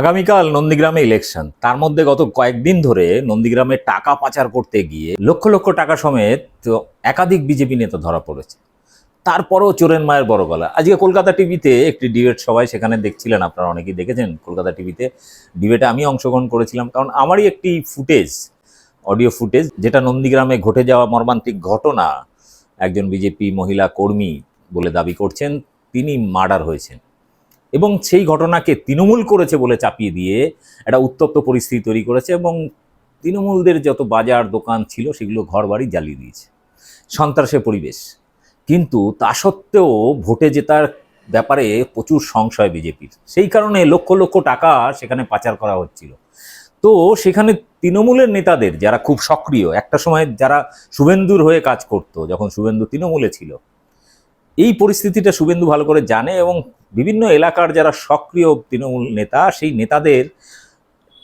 আগামীকাল নন্দীগ্রামে ইলেকশন তার মধ্যে গত কয়েকদিন ধরে নন্দীগ্রামে টাকা পাচার করতে গিয়ে লক্ষ লক্ষ টাকা সমেত একাধিক বিজেপি নেতা ধরা পড়েছে। তারপরও চোরেন মায়ের বড় গলা। আজকে কলকাতা টিভিতে একটি ডিবেট সবাই সেখানে দেখছিলেন আপনারা অনেকেই দেখেছেন, কলকাতা টিভিতে ডিবেটে আমি অংশগ্রহণ করেছিলাম। কারণ আমারই একটি ফুটেজ অডিও ফুটেজ যেটা নন্দীগ্রামে ঘটে যাওয়া মর্মান্তিক ঘটনা, একজন বিজেপি মহিলা কর্মী বলে দাবি করছেন, তিনি মার্ডার হয়েছেন। এবং সেই ঘটনাকে তৃণমূল করেছে বলে চাপিয়ে দিয়ে একটা উত্তপ্ত পরিস্থিতি তৈরি করেছে এবং তৃণমূলদের যত বাজার দোকান ছিল সেগুলো ঘরবাড়ি জ্বালিয়ে দিয়েছে। সন্ত্রাসের পরিবেশ। কিন্তু তা সত্ত্বেও ভোটে জেতার ব্যাপারে প্রচুর সংশয় বিজেপির। সেই কারণে লক্ষ লক্ষ টাকা সেখানে পাচার করা হচ্ছিল। তো সেখানে তৃণমূলের নেতাদের যারা খুব সক্রিয়, একটা সময় যারা শুভেন্দুর হয়ে কাজ করত, যখন শুভেন্দু তৃণমূলে ছিল, এই পরিস্থিতিটা শুভেন্দু ভালো করে জানে এবং বিভিন্ন এলাকার যারা সক্রিয় তৃণমূল নেতা, সেই নেতাদের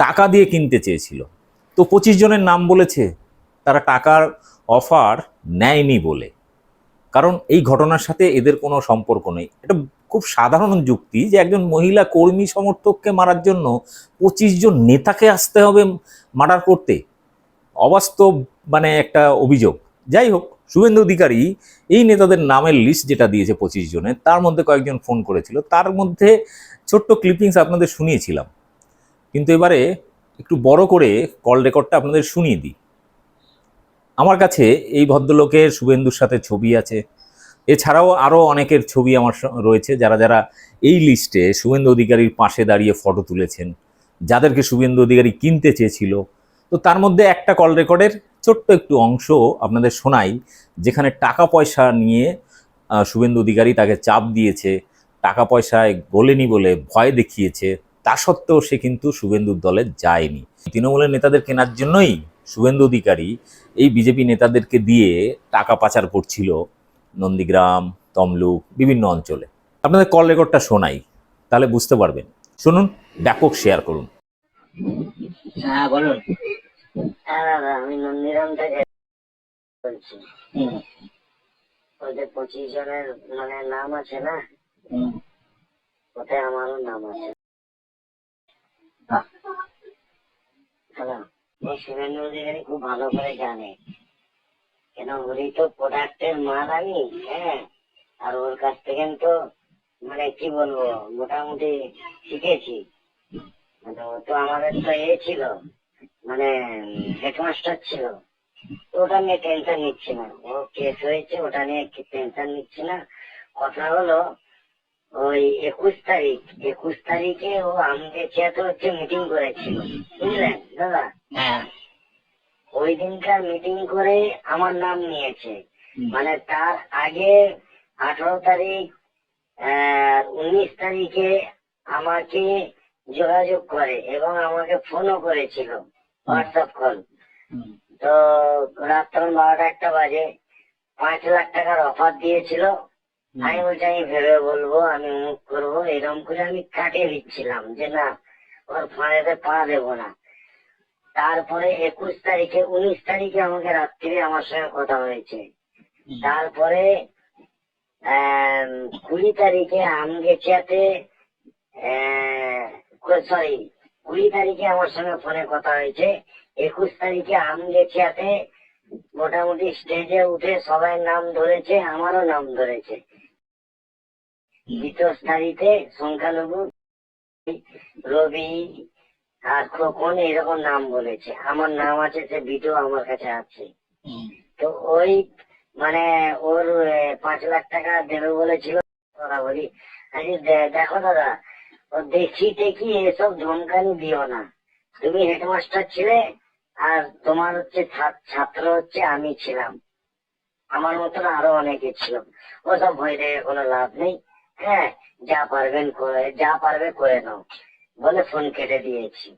টাকা দিয়ে কিনতে চেয়েছিল। তো পঁচিশ জনের নাম বলেছে, তারা টাকার অফার নেয়নি বলে। কারণ এই ঘটনার সাথে এদের কোনো সম্পর্ক নেই। এটা খুব সাধারণ যুক্তি যে একজন মহিলা কর্মী সমর্থককে মারার জন্য পঁচিশ জন নেতাকে আসতে হবে মার্ডার করতে। অবাস্তব মানে একটা অভিযোগ। যাই হোক শুভেন্দু অধিকারী এই নেতাদের নামের লিস্ট যেটা দিয়েছে পঁচিশ জনের তার মধ্যে কয়েকজন ফোন করেছিল। তার মধ্যে ছোট্ট ক্লিপিংস আপনাদের শুনিয়েছিলাম। কিন্তু এবারে একটু বড় করে কল রেকর্ডটা আপনাদের শুনিয়ে দিই। আমার কাছে এই ভদ্রলোকের শুভেন্দুর সাথে ছবি আছে। এছাড়াও আরও অনেকের ছবি আমার রয়েছে। যারা যারা এই লিস্টে শুভেন্দু অধিকারীর পাশে দাঁড়িয়ে ফটো তুলেছেন, যাদেরকে শুভেন্দু অধিকারী কিনতে চেয়েছিল। তো তার মধ্যে একটা কল রেকর্ডের ছোট্ট একটু অংশ আপনাদের শোনাই, যেখানে টাকা পয়সা নিয়ে শুভেন্দু অধিকারী তাকে চাপ দিয়েছে, টাকা পয়সায় গোলেনি বলে ভয় দেখিয়েছে, তা সত্ত্বেও সে কিন্তু শুভেন্দুর দলে যায়নি। তৃণমূলের নেতাদের কেনার জন্যই শুভেন্দু অধিকারী এই বিজেপি নেতাদেরকে দিয়ে টাকা পাচার করছিল নন্দীগ্রাম, তমলুক, বিভিন্ন অঞ্চলে। আপনাদের কল রেকর্ডটা শোনাই, তাহলে বুঝতে পারবেন। শুনুন, ব্যাপক শেয়ার করুন। হ্যাঁ বলুন। হ্যাঁ দাদা আমি নন্দীরাম থেকে বলছি। ওই যে পঁচিশ জনের মানে নাম আছে না? ওতে আমারও নাম আছে। হ্যালো এই শুভেন্দু অধিকারী খুব ভালো করে জানে। কেন ওরই তো প্রোডাক্টের মাল আমি হ্যাঁ? আর ওর কাছ থেকে তো মানে কি বলব মোটামুটি শিখেছি। মানে ও তো আমাদের তো এ ছিল। মানে হেডমাস্টার ছিল। ওটা নিয়ে টেনশন নিচ্ছি না। ও কেস হয়েছে ওটা নিয়ে টেনশন নিচ্ছি না। কথা হলো ওই একুশ তারিখ একুশ তারিখে ও আমাকে চেয়াতে হচ্ছে মিটিং করেছিল। বুঝলেন দাদা? হ্যাঁ। ওই দিনকার মিটিং করে আমার নাম নিয়েছে। মানে তার আগে আঠারো তারিখ উনিশ তারিখে আমাকে যোগাযোগ করে এবং আমাকে ফোনও করেছিল হোয়াটসঅ্যাপ কল তো রাত তখন বারোটা একটা বাজে পাঁচ লাখ টাকার অফার দিয়েছিল। আমি বলছি আমি ভেবে বলব আমি মুখ করব। এরকম করে আমি কাটিয়ে দিচ্ছিলাম যে না ওর ফাঁড়েতে পা দেবো না। তারপরে একুশ তারিখে উনিশ তারিখে আমাকে রাত্রিরে আমার সঙ্গে কথা হয়েছে। তারপরে কুড়ি তারিখে আম আমগেছিয়াতে সরি কুড়ি তারিখে আমার সঙ্গে ফোনে কথা হয়েছে। একুশ তারিখে আমগেছিয়াতে মোটামুটি স্টেজে উঠে সবাই নাম ধরেছে আমারও নাম ধরেছে। বিতোষ তারিখে সংখ্যালঘু রবি আর খোকন এরকম নাম বলেছে। আমার নাম আছে সে বিটু আমার কাছে আছে। তো ওই মানে ওর পাঁচ লাখ টাকা দেবে বলেছিল কথা বলি। দেখো দাদা দেখি দেখি এসব ধমকানি দিও না তুমি হেডমাস্টার ছিলে, আর তোমার হচ্ছে ছাত্র হচ্ছে আমি ছিলাম। আমার মতন আরও অনেকে ছিল। ওসব ভয় দেখে কোনো লাভ নেই। হ্যাঁ যা পারবেন করে যা পারবে করে নাও। বলে ফোন কেটে দিয়েছি।